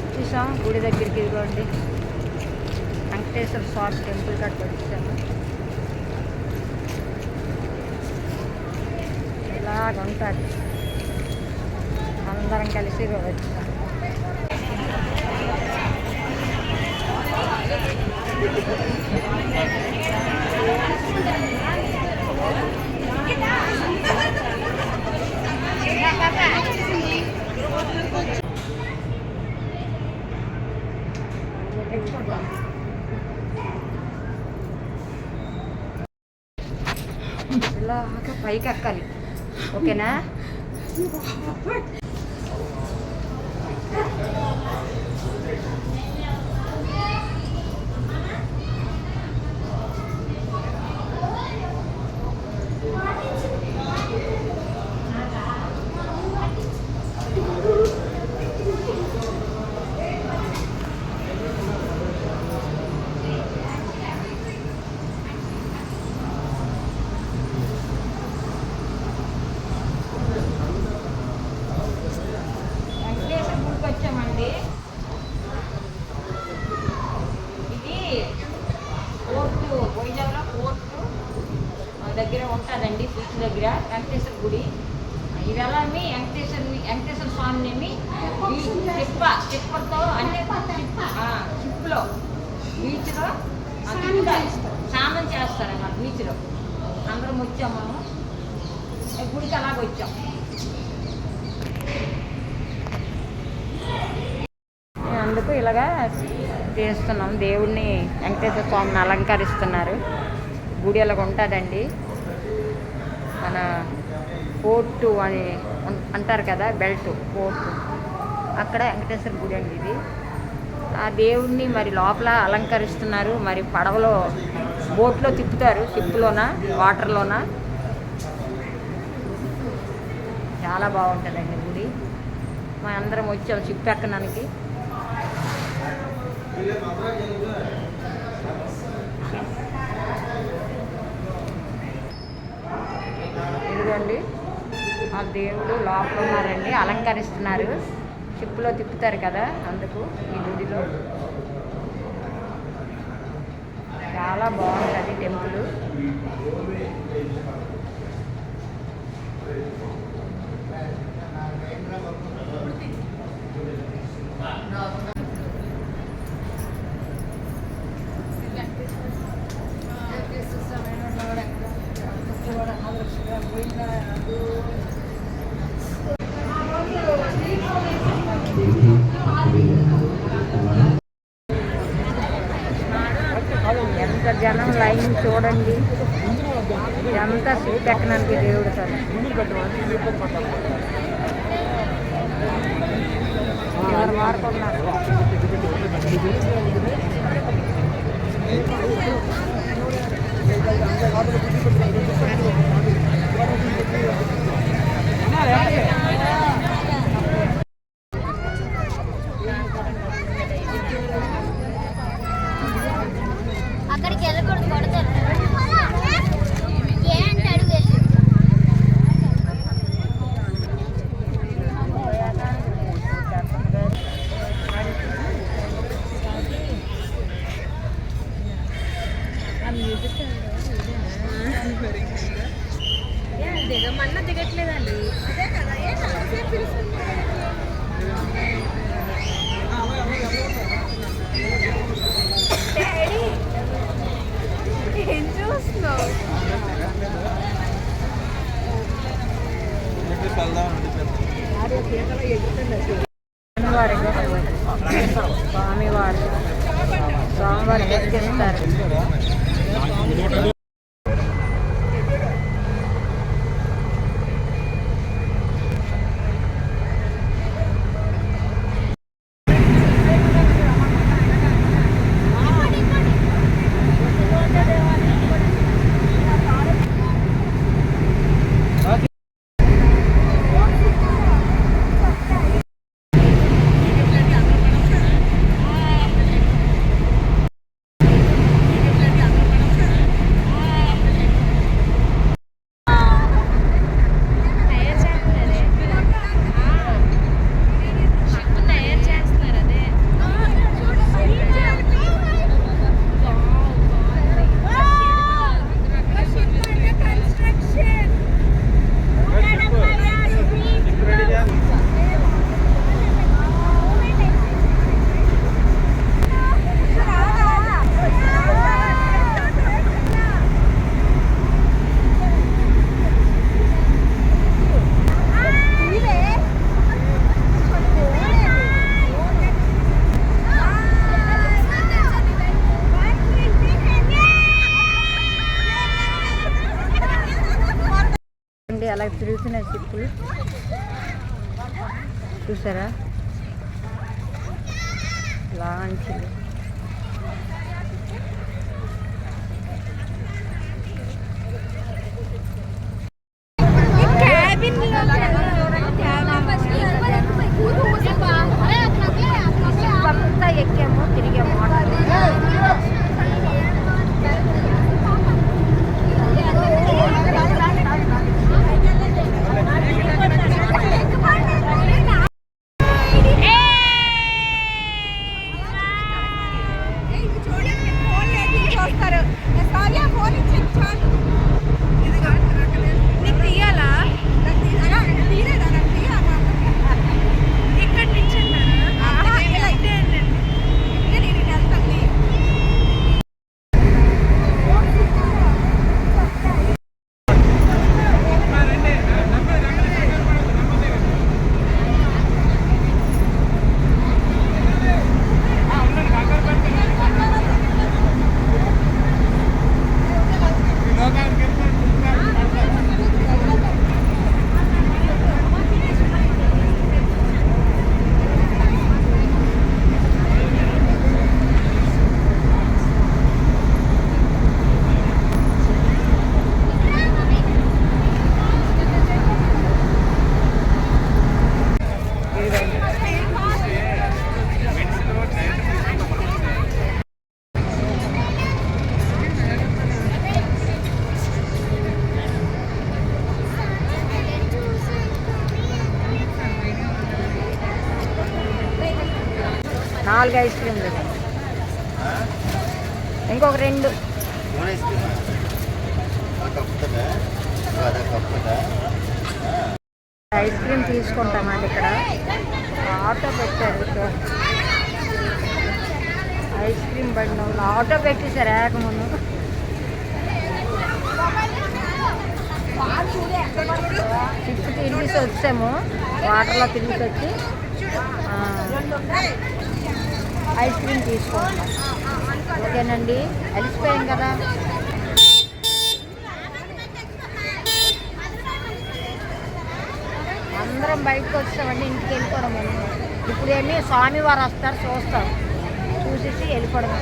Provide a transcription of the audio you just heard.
వచ్చేసాం. గుడి దగ్గరికి ఇదిగోండి. వెంకటేశ్వర స్వామి టెంపుల్ కట్ట వచ్చాము ఇలాగ ఉంటుంది అందరం కలిసి వచ్చాము ఇలాగ పైకి ఎక్కాలి. ఓకేనా వెంకటేశ్వర గుడికి వచ్చామండి ఇది కోర్టు వైజాగ్లో కోర్టు దగ్గర ఉంటుందండి బీచ్ దగ్గర. వెంకటేశ్వర గుడి. ఇది ఎలా మీ వెంకటేశ్వర వెంకటేశ్వర స్వామిని తిప్ప తిప్పతో అంటే షిప్లో బీచ్లో స్నానం చేస్తారన్నమాట బీచ్లో. అందరం వచ్చాము మేము. ఈ గుడికి అలాగ వచ్చాం. అందుకు ఇలాగా చేస్తున్నాం. దేవుడిని వెంకటేశ్వర స్వామిని అలంకరిస్తున్నారు. గుడి అలాగ ఉంటుందండి. మన పోర్టు అని అంటారు కదా బెల్ట్ పోర్టు అక్కడ వెంకటేశ్వర గుడి అండి ఇది. ఆ దేవుడిని మరి లోపల అలంకరిస్తున్నారు. మరి పడవలో బోట్లో తిప్పుతారు తిప్పులోన వాటర్లోన. చాలా బాగుంటుందండి గుడి. మా అందరం వచ్చాం షిప్ ఎక్కడానికి చూడండి. ఆ దేవుడు లోపల ఉన్నారండి. అలంకరిస్తున్నారు. చిప్పులో తిప్పుతారు కదా అందుకు ఈ గుడిలో. చాలా బాగుంటుంది టెంపుల్. లైన్ చూడండి. ఇదంతా షిప్ ఎక్కడానికి దేవుడు సార్ ఎవరు మారుకున్నారు స్వామివారు. స్వామివారు ఎక్కిస్తారు అలా తిరుగుతున్నాయి సిప్పులు చూసారా? లాంచిలు. నాలుగు ఐస్ క్రీమ్లు ఇంకొక రెండు. ఐస్ క్రీమ్ తీసుకుంటామండి ఇక్కడ. ఆటో పెట్టారు ఐస్ క్రీమ్ పడిన వాళ్ళు ఆటో పెట్టేశారు ఏకముందు తిప్పి తిరిగి వచ్చాము. వాటర్లో తిరిగి వచ్చి ఐస్ క్రీమ్ తీసుకోండి. ఓకేనండి? అలిసిపోయాం కదా? అందరం బయటకు వచ్చామండి ఇంటికి వెళ్ళిపోవడం ఇప్పుడు ఏమి స్వామివారు వస్తారు చూస్తారు. చూసేసి వెళ్ళిపోవడం